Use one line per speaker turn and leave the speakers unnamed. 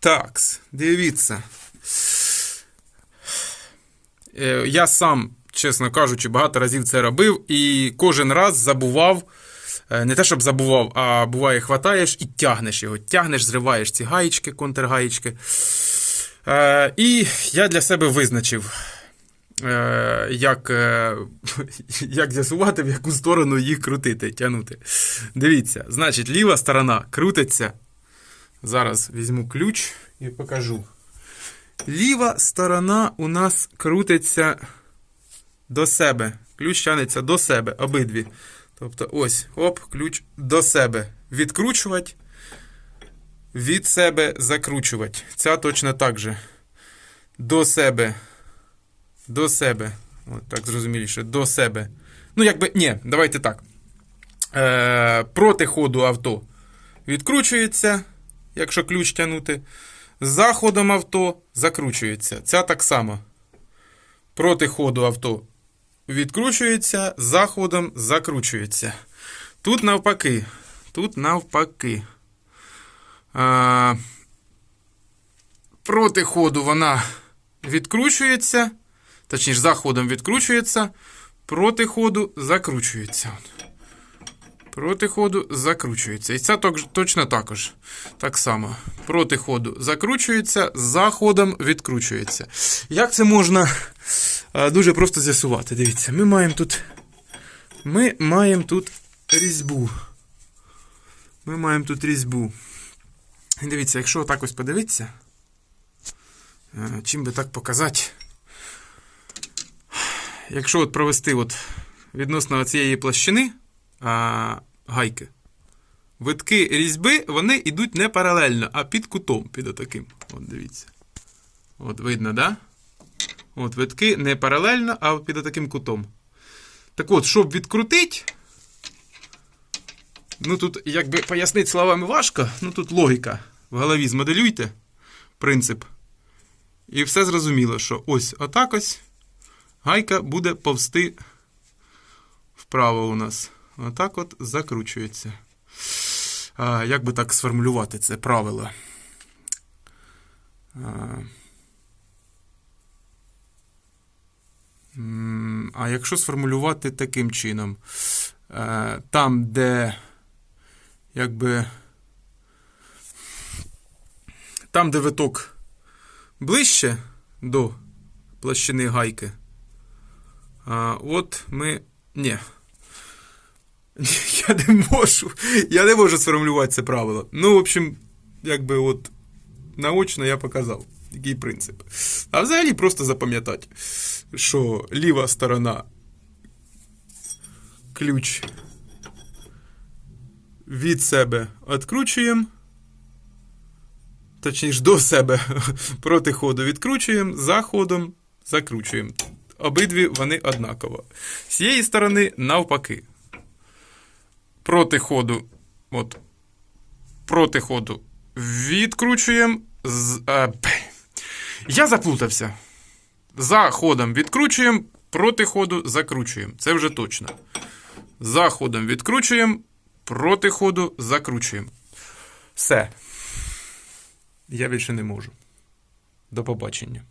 Такс, дивіться. Е, Я сам, чесно кажучи, багато разів це робив і кожен раз забував. е, Не те, щоб забував, а буває, хватаєш і тягнеш його. Тягнеш, зриваєш ці гаєчки, контргаєчки. Е, І я для себе визначив, як, як з'ясувати, в яку сторону їх крутити, тягнути. Дивіться, значить, ліва сторона крутиться. Зараз візьму ключ і покажу. Ліва сторона у нас крутиться до себе. Ключ тягнеться до себе, обидві. Тобто, ось, оп, ключ до себе. Відкручувати, від себе закручувати. Ця точно так же. До себе. До себе. От так зрозуміліше. До себе. Ну, якби, ні, давайте так. Е, проти ходу авто відкручується, якщо ключ тягнути. За ходом авто закручується. Ця так само. Проти ходу авто відкручується, за ходом закручується. Тут навпаки. Тут навпаки. А, проти ходу вона відкручується. Точніше, за ходом відкручується, проти ходу закручується. Проти ходу закручується. І ток- точно також. Так само. Проти ходу закручується, за ходом відкручується. Як це можна е, дуже просто з'ясувати? Дивіться, ми маємо тут. Ми маємо тут різьбу. Ми маємо тут різьбу. Дивіться, якщо так ось подивитися, е, чим би так показати. Якщо от провести от відносно цієї площини гайки, витки різьби вони йдуть не паралельно, а під кутом, під отаким. От дивіться. От видно, да? От витки не паралельно, а під отаким кутом. Так от, щоб відкрутити, ну тут, якби пояснити словами важко, ну тут логіка. В голові змоделюйте принцип. І все зрозуміло, що ось отак ось гайка буде повсти вправо у нас. Отак от закручується. А, як би так сформулювати це правило? А, а якщо сформулювати таким чином, там, де якби там, де виток ближче до площини гайки, а, от ми. Ні. Я не можу. Я не можу сформулювати це правило. Ну, в общем, якби от наочно я показав, який принцип. А взагалі просто запам'ятати, що ліва сторона ключ від себе відкручуємо. Точніше, до себе проти ходу відкручуємо, за ходом закручуємо. Обидві вони однаково. З цієї сторони навпаки. Проти ходу, от, проти ходу відкручуємо. З, е, я заплутався. За ходом відкручуємо, проти ходу закручуємо. Це вже точно. За ходом відкручуємо, проти ходу закручуємо. Все. Я більше не можу. До побачення.